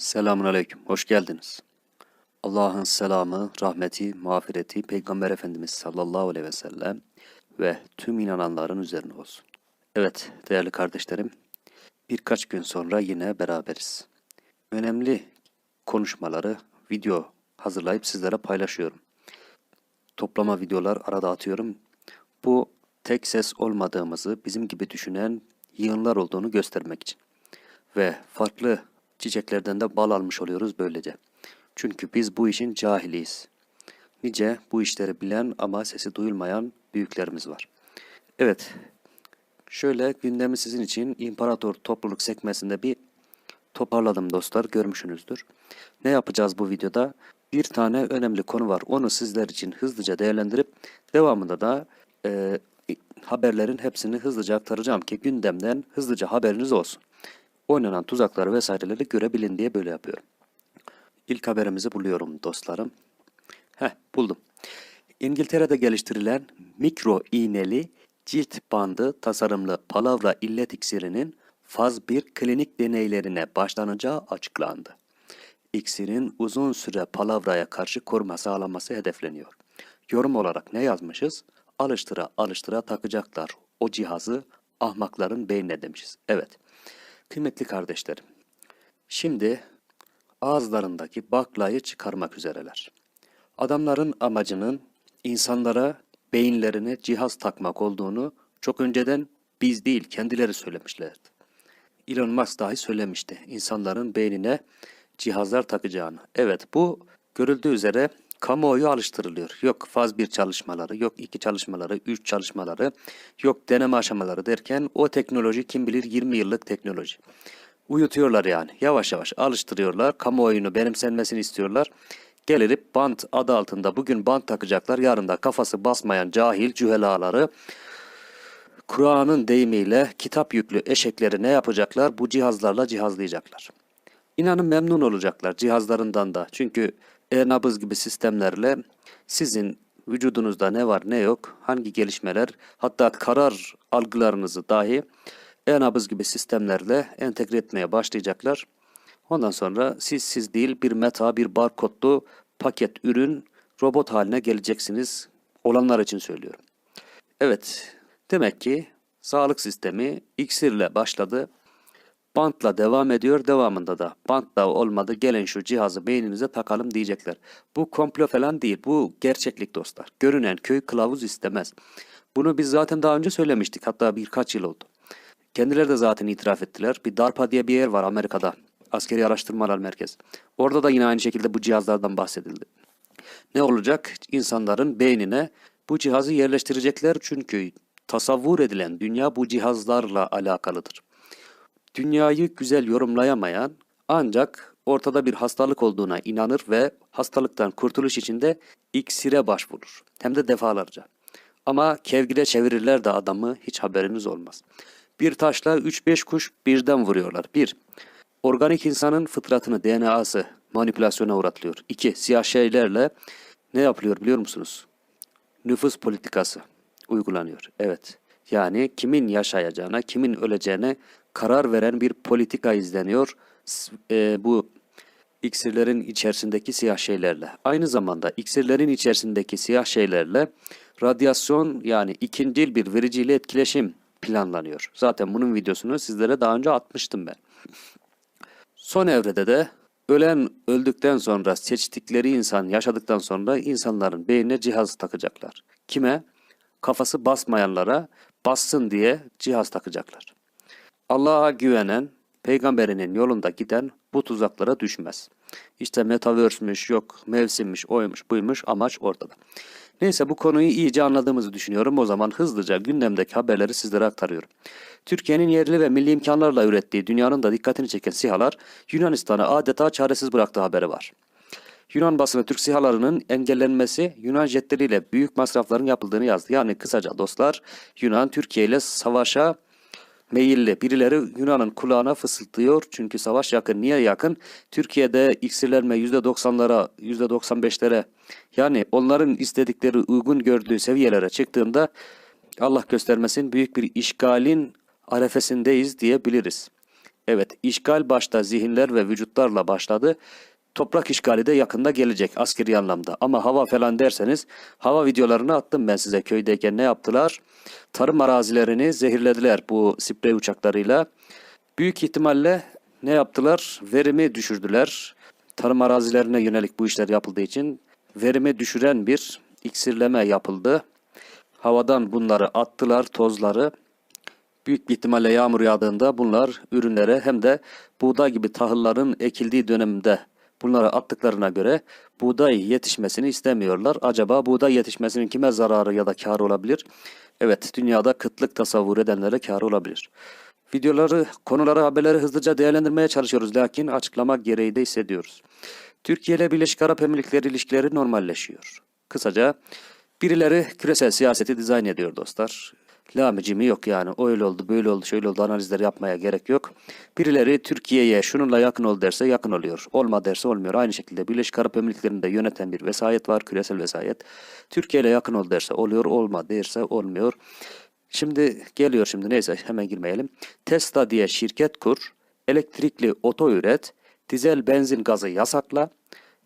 Selamun Aleyküm, hoş geldiniz. Allah'ın selamı, rahmeti, mağfireti Peygamber Efendimiz sallallahu aleyhi ve sellem ve tüm inananların üzerine olsun. Evet değerli kardeşlerim, birkaç gün sonra yine beraberiz. Önemli konuşmaları video hazırlayıp sizlere paylaşıyorum. Toplama videolar arada atıyorum. Bu tek ses olmadığımızı, bizim gibi düşünen yığınlar olduğunu göstermek için. Ve farklı çiçeklerden de bal almış oluyoruz böylece. Çünkü biz bu işin cahiliyiz. Nice bu işleri bilen ama sesi duyulmayan büyüklerimiz var. Evet, şöyle gündemi sizin için İmparator Topluluk sekmesinde bir toparladım dostlar, görmüşsünüzdür. Ne yapacağız bu videoda? Bir tane önemli konu var. Onu sizler için hızlıca değerlendirip devamında da e, haberlerin hepsini hızlıca aktaracağım ki gündemden hızlıca haberiniz olsun. Oynanan tuzakları vesaireleri görebilin diye böyle yapıyorum. İlk haberimizi buluyorum dostlarım. Heh buldum. İngiltere'de geliştirilen mikro iğneli cilt bandı tasarımlı palavra illet iksirinin faz 1 klinik deneylerine başlanacağı açıklandı. İksirin uzun süre palavraya karşı koruma sağlanması hedefleniyor. Yorum olarak ne yazmışız? Alıştıra alıştıra takacaklar o cihazı ahmakların beynine demişiz. Evet. Kıymetli kardeşlerim. Şimdi ağızlarındaki baklayı çıkarmak üzereler. Adamların amacının insanlara beyinlerine cihaz takmak olduğunu çok önceden biz değil kendileri söylemişlerdi. Elon Musk dahi söylemişti insanların beynine cihazlar takacağını. Evet bu görüldüğü üzere kamuoyu alıştırılıyor. Yok faz bir çalışmaları, yok iki çalışmaları, üç çalışmaları, yok deneme aşamaları derken o teknoloji kim bilir 20 yıllık teknoloji. Uyutuyorlar yani. Yavaş yavaş alıştırıyorlar. Kamuoyunu benimsenmesini istiyorlar. Gelirip bant adı altında bugün bant takacaklar. Yarın da kafası basmayan cahil cühelaları Kur'an'ın deyimiyle kitap yüklü eşekleri ne yapacaklar? Bu cihazlarla cihazlayacaklar. İnanın memnun olacaklar cihazlarından da. Çünkü e-nabız gibi sistemlerle sizin vücudunuzda ne var ne yok, hangi gelişmeler, hatta karar algılarınızı dahi e-nabız gibi sistemlerle entegre etmeye başlayacaklar. Ondan sonra siz siz değil bir meta, bir barkodlu paket ürün robot haline geleceksiniz olanlar için söylüyorum. Evet, demek ki sağlık sistemi iksirle başladı. Bantla devam ediyor. Devamında da bantla olmadı gelin şu cihazı beyninize takalım diyecekler. Bu komplo falan değil. Bu gerçeklik dostlar. Görünen köy kılavuz istemez. Bunu biz zaten daha önce söylemiştik. Hatta birkaç yıl oldu. Kendileri de zaten itiraf ettiler. Bir DARPA diye bir yer var Amerika'da. Askeri Araştırmalar Merkezi. Orada da yine aynı şekilde bu cihazlardan bahsedildi. Ne olacak? İnsanların beynine bu cihazı yerleştirecekler çünkü tasavvur edilen dünya bu cihazlarla alakalıdır. Dünyayı güzel yorumlayamayan ancak ortada bir hastalık olduğuna inanır ve hastalıktan kurtuluş için de iksire başvurur. Hem de defalarca. Ama kevgire çevirirler de adamı hiç haberiniz olmaz. Bir taşla 3-5 kuş birden vuruyorlar. 1. Organik insanın fıtratını, DNA'sı manipülasyona uğratılıyor. 2. Siyah şeylerle ne yapılıyor biliyor musunuz? Nüfus politikası uygulanıyor. Evet. Yani kimin yaşayacağına, kimin öleceğine karar veren bir politika izleniyor. E, bu iksirlerin içerisindeki siyah şeylerle. Aynı zamanda iksirlerin içerisindeki siyah şeylerle radyasyon yani ikincil bir vericiyle etkileşim planlanıyor. Zaten bunun videosunu sizlere daha önce atmıştım ben. Son evrede de ölen öldükten sonra seçtikleri insan yaşadıktan sonra insanların beynine cihaz takacaklar. Kime? Kafası basmayanlara bassın diye cihaz takacaklar. Allah'a güvenen, peygamberinin yolunda giden bu tuzaklara düşmez. İşte metaverse'müş, yok mevsimmiş, oymuş, buymuş amaç ortada. Neyse bu konuyu iyice anladığımızı düşünüyorum. O zaman hızlıca gündemdeki haberleri sizlere aktarıyorum. Türkiye'nin yerli ve milli imkanlarla ürettiği dünyanın da dikkatini çeken sihalar Yunanistan'ı adeta çaresiz bıraktığı haberi var. Yunan basını Türk sihalarının engellenmesi Yunan jetleriyle büyük masrafların yapıldığını yazdı. Yani kısaca dostlar Yunan Türkiye ile savaşa meyilli. Birileri Yunan'ın kulağına fısıltıyor. Çünkü savaş yakın. Niye yakın? Türkiye'de iksirlenme %90'lara, %95'lere yani onların istedikleri uygun gördüğü seviyelere çıktığında Allah göstermesin büyük bir işgalin arefesindeyiz diyebiliriz. Evet, işgal başta zihinler ve vücutlarla başladı. Toprak işgali de yakında gelecek askeri anlamda. Ama hava falan derseniz hava videolarını attım ben size köydeyken ne yaptılar? Tarım arazilerini zehirlediler bu sprey uçaklarıyla. Büyük ihtimalle ne yaptılar? Verimi düşürdüler. Tarım arazilerine yönelik bu işler yapıldığı için verimi düşüren bir iksirleme yapıldı. Havadan bunları attılar, tozları. Büyük bir ihtimalle yağmur yağdığında bunlar ürünlere hem de buğday gibi tahılların ekildiği dönemde bunları attıklarına göre buğday yetişmesini istemiyorlar. Acaba buğday yetişmesinin kime zararı ya da karı olabilir? Evet, dünyada kıtlık tasavvur edenlere karı olabilir. Videoları, konuları, haberleri hızlıca değerlendirmeye çalışıyoruz lakin açıklamak gereği de hissediyoruz. Türkiye ile Birleşik Arap Emirlikleri ilişkileri normalleşiyor. Kısaca birileri küresel siyaseti dizayn ediyor dostlar. Lamicimi yok yani öyle oldu böyle oldu şöyle oldu analizleri yapmaya gerek yok. Birileri Türkiye'ye şununla yakın ol derse yakın oluyor. Olma derse olmuyor. Aynı şekilde Birleşik Arap Emirlikleri'nde yöneten bir vesayet var küresel vesayet. Türkiye ile yakın ol derse oluyor olma derse olmuyor. Şimdi geliyor şimdi neyse hemen girmeyelim. Tesla diye şirket kur, elektrikli oto üret, dizel benzin gazı yasakla.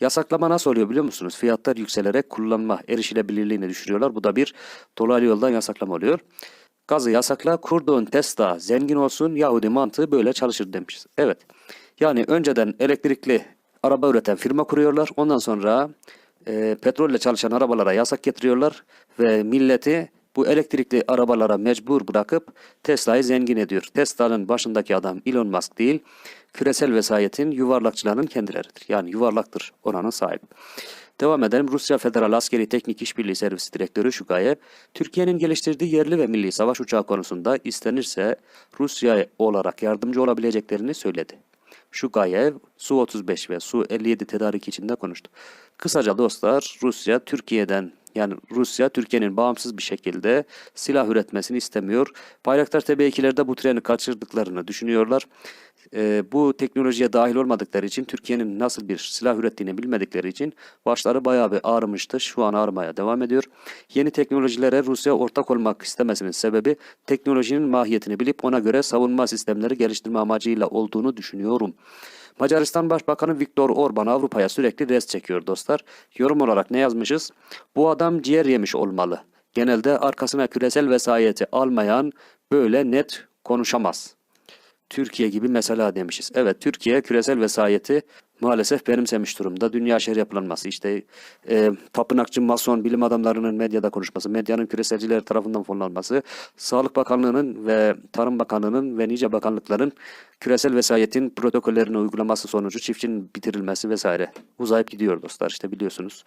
Yasaklama nasıl oluyor biliyor musunuz? Fiyatlar yükselerek kullanma erişilebilirliğini düşürüyorlar. Bu da bir dolaylı yoldan yasaklama oluyor. Gazı yasakla, kurduğun Tesla zengin olsun, Yahudi mantığı böyle çalışır demişiz. Evet, yani önceden elektrikli araba üreten firma kuruyorlar. Ondan sonra e, petrolle çalışan arabalara yasak getiriyorlar ve milleti bu elektrikli arabalara mecbur bırakıp Tesla'yı zengin ediyor. Tesla'nın başındaki adam Elon Musk değil, küresel vesayetin yuvarlakçılarının kendileridir. Yani yuvarlaktır oranın sahibi. Devam edelim. Rusya Federal Askeri Teknik İşbirliği Servisi Direktörü Şugayev, Türkiye'nin geliştirdiği yerli ve milli savaş uçağı konusunda istenirse Rusya olarak yardımcı olabileceklerini söyledi. Şugayev, Su-35 ve Su-57 tedariki içinde konuştu. Kısaca dostlar, Rusya Türkiye'den yani Rusya Türkiye'nin bağımsız bir şekilde silah üretmesini istemiyor. Bayraktar TB2'ler de bu treni kaçırdıklarını düşünüyorlar. Ee, bu teknolojiye dahil olmadıkları için Türkiye'nin nasıl bir silah ürettiğini bilmedikleri için başları bayağı bir ağrımıştı. Şu an ağrımaya devam ediyor. Yeni teknolojilere Rusya ortak olmak istemesinin sebebi teknolojinin mahiyetini bilip ona göre savunma sistemleri geliştirme amacıyla olduğunu düşünüyorum. Macaristan Başbakanı Viktor Orban Avrupa'ya sürekli res çekiyor dostlar. Yorum olarak ne yazmışız? Bu adam ciğer yemiş olmalı. Genelde arkasına küresel vesayeti almayan böyle net konuşamaz. Türkiye gibi mesela demişiz. Evet Türkiye küresel vesayeti maalesef benimsemiş durumda. Dünya şehir yapılanması işte e, tapınakçı mason bilim adamlarının medyada konuşması, medyanın küreselciler tarafından fonlanması, Sağlık Bakanlığı'nın ve Tarım Bakanlığı'nın ve nice bakanlıkların küresel vesayetin protokollerini uygulaması sonucu çiftçinin bitirilmesi vesaire uzayıp gidiyor dostlar işte biliyorsunuz.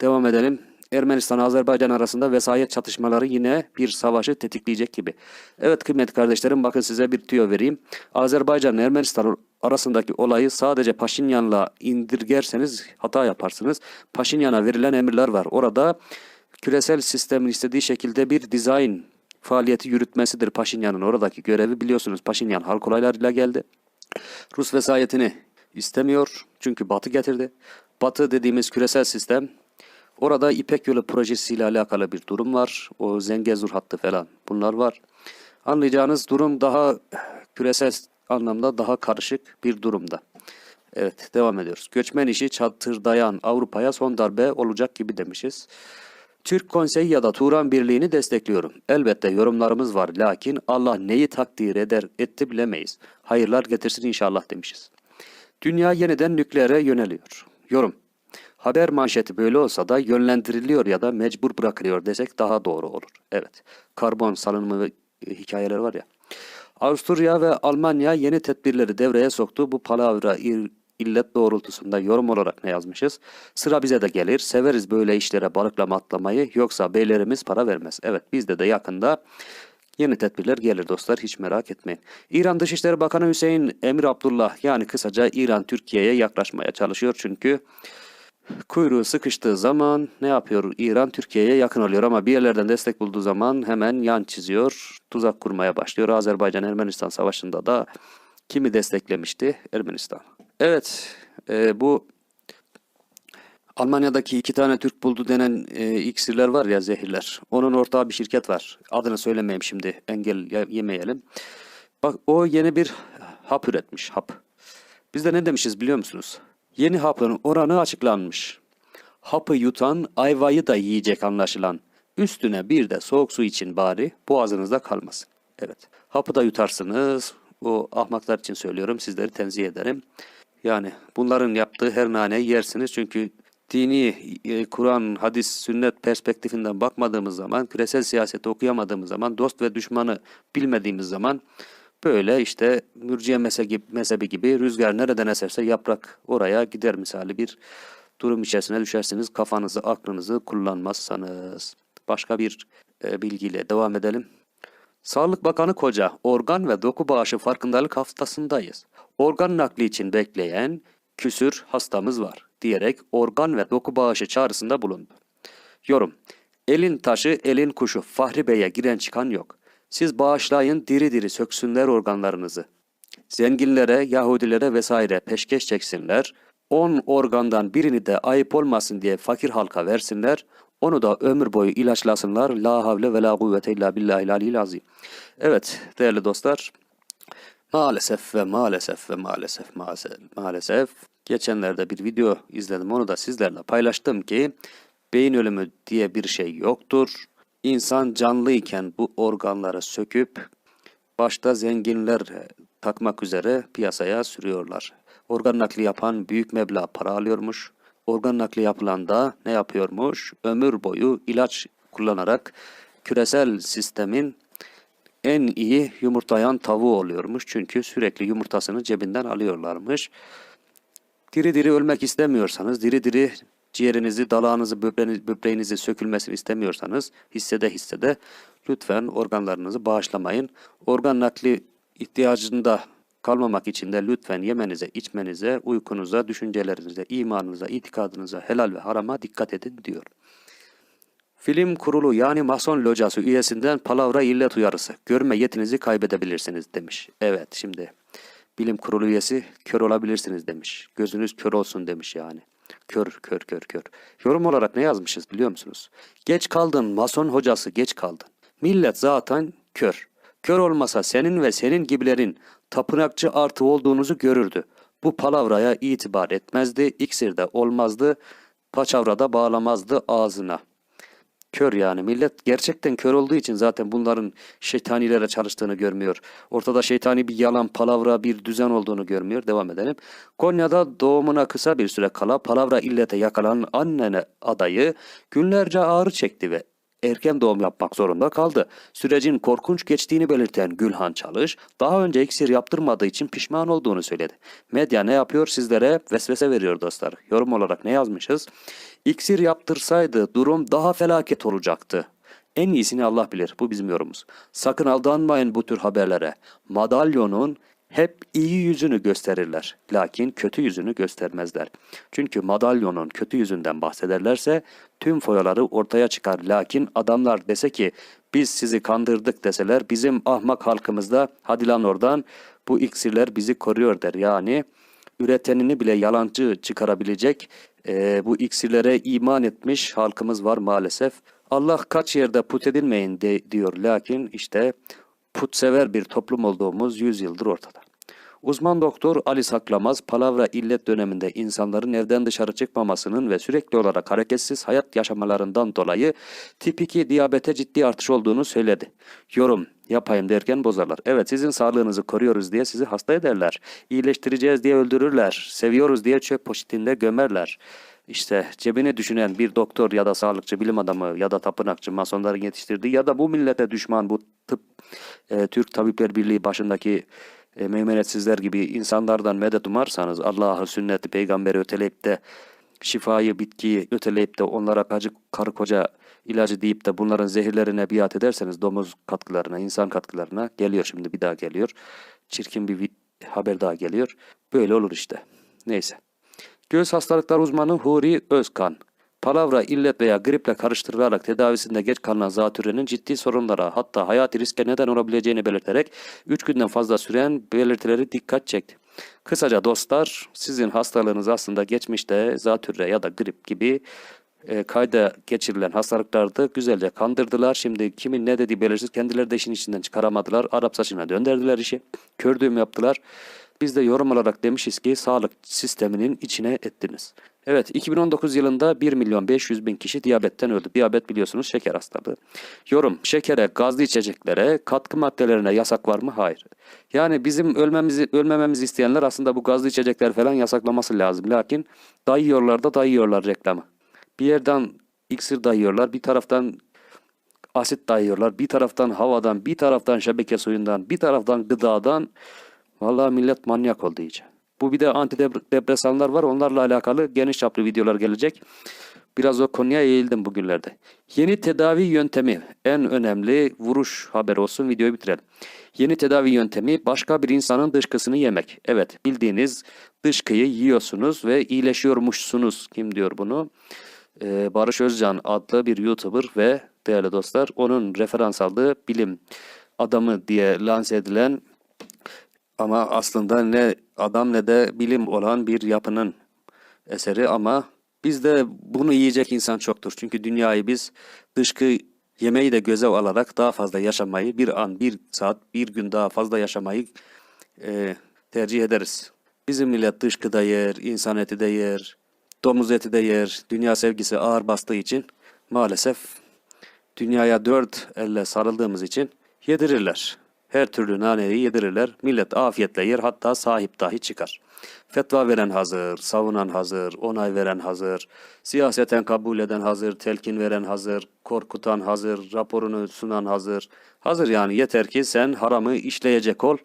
Devam edelim. Ermenistan Azerbaycan arasında vesayet çatışmaları yine bir savaşı tetikleyecek gibi. Evet kıymetli kardeşlerim bakın size bir tüyo vereyim. Azerbaycan Ermenistan arasındaki olayı sadece Paşinyan'la indirgerseniz hata yaparsınız. Paşinyan'a verilen emirler var. Orada küresel sistemin istediği şekilde bir dizayn faaliyeti yürütmesidir Paşinyan'ın oradaki görevi biliyorsunuz. Paşinyan halk olaylarıyla geldi. Rus vesayetini istemiyor çünkü Batı getirdi. Batı dediğimiz küresel sistem Orada İpek Yolu projesiyle alakalı bir durum var. O Zengezur hattı falan bunlar var. Anlayacağınız durum daha küresel anlamda daha karışık bir durumda. Evet devam ediyoruz. Göçmen işi çatırdayan Avrupa'ya son darbe olacak gibi demişiz. Türk Konseyi ya da Turan Birliği'ni destekliyorum. Elbette yorumlarımız var lakin Allah neyi takdir eder etti bilemeyiz. Hayırlar getirsin inşallah demişiz. Dünya yeniden nükleere yöneliyor. Yorum. Haber manşeti böyle olsa da yönlendiriliyor ya da mecbur bırakılıyor desek daha doğru olur. Evet. Karbon salınımı ve hikayeler var ya. Avusturya ve Almanya yeni tedbirleri devreye soktu. Bu palavra illet doğrultusunda yorum olarak ne yazmışız? Sıra bize de gelir. Severiz böyle işlere balıklama atlamayı. Yoksa beylerimiz para vermez. Evet bizde de yakında Yeni tedbirler gelir dostlar hiç merak etmeyin. İran Dışişleri Bakanı Hüseyin Emir Abdullah yani kısaca İran Türkiye'ye yaklaşmaya çalışıyor çünkü Kuyruğu sıkıştığı zaman ne yapıyor? İran Türkiye'ye yakın oluyor ama bir yerlerden destek bulduğu zaman hemen yan çiziyor, tuzak kurmaya başlıyor. Azerbaycan-Ermenistan savaşında da kimi desteklemişti? Ermenistan. Evet, e, bu Almanya'daki iki tane Türk buldu denen e, iksirler var ya zehirler. Onun ortağı bir şirket var. Adını söylemeyeyim şimdi engel yemeyelim. Bak o yeni bir hap üretmiş hap. Biz de ne demişiz biliyor musunuz? Yeni hapın oranı açıklanmış. Hapı yutan ayvayı da yiyecek anlaşılan. Üstüne bir de soğuk su için bari boğazınızda kalmasın. Evet. Hapı da yutarsınız. O ahmaklar için söylüyorum. Sizleri tenzih ederim. Yani bunların yaptığı her naneyi yersiniz. Çünkü dini, e, Kur'an, hadis, sünnet perspektifinden bakmadığımız zaman, küresel siyaseti okuyamadığımız zaman, dost ve düşmanı bilmediğimiz zaman böyle işte mürciye mezhebi, gibi rüzgar nereden eserse yaprak oraya gider misali bir durum içerisine düşersiniz. Kafanızı, aklınızı kullanmazsanız. Başka bir e, bilgiyle devam edelim. Sağlık Bakanı Koca, organ ve doku bağışı farkındalık haftasındayız. Organ nakli için bekleyen küsür hastamız var diyerek organ ve doku bağışı çağrısında bulundu. Yorum. Elin taşı, elin kuşu Fahri Bey'e giren çıkan yok. Siz bağışlayın diri diri söksünler organlarınızı. Zenginlere, Yahudilere vesaire peşkeş çeksinler. 10 organdan birini de ayıp olmasın diye fakir halka versinler. Onu da ömür boyu ilaçlasınlar. La havle ve la kuvvete illa billahil aliyyil azim. Evet değerli dostlar. Maalesef ve maalesef ve maalesef maalesef maalesef geçenlerde bir video izledim onu da sizlerle paylaştım ki beyin ölümü diye bir şey yoktur. İnsan canlıyken bu organları söküp başta zenginler takmak üzere piyasaya sürüyorlar. Organ nakli yapan büyük meblağ para alıyormuş. Organ nakli yapılan da ne yapıyormuş? Ömür boyu ilaç kullanarak küresel sistemin en iyi yumurtlayan tavuğu oluyormuş. Çünkü sürekli yumurtasını cebinden alıyorlarmış. Diri diri ölmek istemiyorsanız, diri diri ciğerinizi, dalağınızı, böbreğinizi, sökülmesini istemiyorsanız hissede hissede lütfen organlarınızı bağışlamayın. Organ nakli ihtiyacında kalmamak için de lütfen yemenize, içmenize, uykunuza, düşüncelerinize, imanınıza, itikadınıza, helal ve harama dikkat edin diyor. Film kurulu yani Mason locası üyesinden palavra illet uyarısı. Görme yetinizi kaybedebilirsiniz demiş. Evet şimdi bilim kurulu üyesi kör olabilirsiniz demiş. Gözünüz kör olsun demiş yani. Kör, kör, kör, kör. Yorum olarak ne yazmışız biliyor musunuz? Geç kaldın mason hocası geç kaldın. Millet zaten kör. Kör olmasa senin ve senin gibilerin tapınakçı artı olduğunuzu görürdü. Bu palavraya itibar etmezdi, iksirde olmazdı, paçavrada bağlamazdı ağzına. Kör yani millet gerçekten kör olduğu için zaten bunların şeytanilere çalıştığını görmüyor. Ortada şeytani bir yalan, palavra, bir düzen olduğunu görmüyor. Devam edelim. Konya'da doğumuna kısa bir süre kala palavra illete yakalanan annene adayı günlerce ağrı çekti ve erken doğum yapmak zorunda kaldı. Sürecin korkunç geçtiğini belirten Gülhan Çalış, daha önce iksir yaptırmadığı için pişman olduğunu söyledi. Medya ne yapıyor sizlere? Vesvese veriyor dostlar. Yorum olarak ne yazmışız? İksir yaptırsaydı durum daha felaket olacaktı. En iyisini Allah bilir. Bu bizim yorumumuz. Sakın aldanmayın bu tür haberlere. Madalyonun hep iyi yüzünü gösterirler. Lakin kötü yüzünü göstermezler. Çünkü madalyonun kötü yüzünden bahsederlerse tüm foyaları ortaya çıkar. Lakin adamlar dese ki biz sizi kandırdık deseler bizim ahmak halkımızda hadi lan oradan bu iksirler bizi koruyor der. Yani üretenini bile yalancı çıkarabilecek e, bu iksirlere iman etmiş halkımız var maalesef. Allah kaç yerde put edilmeyin de, diyor lakin işte putsever bir toplum olduğumuz yüzyıldır ortada. Uzman doktor Ali Saklamaz, palavra illet döneminde insanların evden dışarı çıkmamasının ve sürekli olarak hareketsiz hayat yaşamalarından dolayı tip 2 diyabete ciddi artış olduğunu söyledi. Yorum, yapayım derken bozarlar. Evet sizin sağlığınızı koruyoruz diye sizi hasta ederler. İyileştireceğiz diye öldürürler. Seviyoruz diye çöp poşetinde gömerler. İşte cebini düşünen bir doktor ya da sağlıkçı, bilim adamı ya da tapınakçı masonların yetiştirdiği ya da bu millete düşman bu tıp e, Türk Tabipler Birliği başındaki e, meymenetsizler gibi insanlardan medet umarsanız Allah'ı, sünneti, peygamberi öteleyip de şifayı, bitkiyi öteleyip de onlara acı karı koca ilacı deyip de bunların zehirlerine biat ederseniz domuz katkılarına, insan katkılarına geliyor şimdi bir daha geliyor. Çirkin bir haber daha geliyor. Böyle olur işte. Neyse. Göğüs hastalıklar uzmanı Huri Özkan. Palavra, illet veya griple karıştırılarak tedavisinde geç kalınan zatürrenin ciddi sorunlara hatta hayati riske neden olabileceğini belirterek 3 günden fazla süren belirtileri dikkat çekti. Kısaca dostlar sizin hastalığınız aslında geçmişte zatürre ya da grip gibi e, kayda geçirilen hastalıklardı. Güzelce kandırdılar. Şimdi kimin ne dediği belirsiz. Kendileri de işin içinden çıkaramadılar. Arap saçına döndürdüler işi. Kör düğüm yaptılar. Biz de yorum olarak demişiz ki sağlık sisteminin içine ettiniz. Evet 2019 yılında 1 milyon 500 bin kişi diyabetten öldü. Diyabet biliyorsunuz şeker hastalığı. Yorum şekere, gazlı içeceklere, katkı maddelerine yasak var mı? Hayır. Yani bizim ölmemizi ölmememizi isteyenler aslında bu gazlı içecekler falan yasaklaması lazım. Lakin dayıyorlar da dayıyorlar reklamı. Bir yerden iksir dayıyorlar, bir taraftan asit dayıyorlar, bir taraftan havadan, bir taraftan şebeke suyundan, bir taraftan gıdadan. Vallahi millet manyak oldu iyice. Bu bir de antidepresanlar var. Onlarla alakalı geniş çaplı videolar gelecek. Biraz o konuya eğildim bugünlerde. Yeni tedavi yöntemi en önemli vuruş haberi olsun videoyu bitirelim. Yeni tedavi yöntemi başka bir insanın dışkısını yemek. Evet bildiğiniz dışkıyı yiyorsunuz ve iyileşiyormuşsunuz. Kim diyor bunu? Ee, Barış Özcan adlı bir YouTuber ve değerli dostlar onun referans aldığı bilim adamı diye lanse edilen ama aslında ne adam ne de bilim olan bir yapının eseri ama bizde bunu yiyecek insan çoktur. Çünkü dünyayı biz dışkı yemeği de göze alarak daha fazla yaşamayı, bir an, bir saat, bir gün daha fazla yaşamayı e, tercih ederiz. Bizim millet dışkı da yer, insan eti de yer, domuz eti de yer. Dünya sevgisi ağır bastığı için maalesef dünyaya dört elle sarıldığımız için yedirirler. Her türlü naneyi yedirirler. Millet afiyetle yer hatta sahip dahi çıkar. Fetva veren hazır, savunan hazır, onay veren hazır, siyaseten kabul eden hazır, telkin veren hazır, korkutan hazır, raporunu sunan hazır. Hazır yani yeter ki sen haramı işleyecek ol,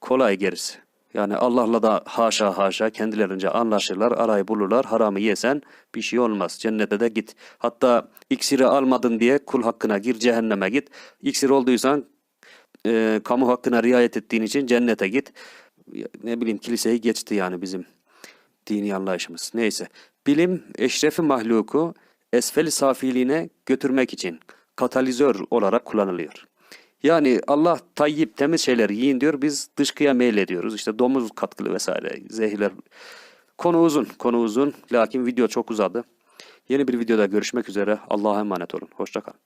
kolay gerisi. Yani Allah'la da haşa haşa kendilerince anlaşırlar, arayı bulurlar. Haramı yesen bir şey olmaz. Cennete de git. Hatta iksiri almadın diye kul hakkına gir, cehenneme git. İksir olduysan e, kamu hakkına riayet ettiğin için cennete git. Ne bileyim kiliseyi geçti yani bizim dini anlayışımız. Neyse. Bilim eşrefi mahluku esfel safiliğine götürmek için katalizör olarak kullanılıyor. Yani Allah tayyip temiz şeyleri yiyin diyor. Biz dışkıya meylediyoruz. İşte domuz katkılı vesaire zehirler. Konu uzun. Konu uzun. Lakin video çok uzadı. Yeni bir videoda görüşmek üzere. Allah'a emanet olun. Hoşçakalın.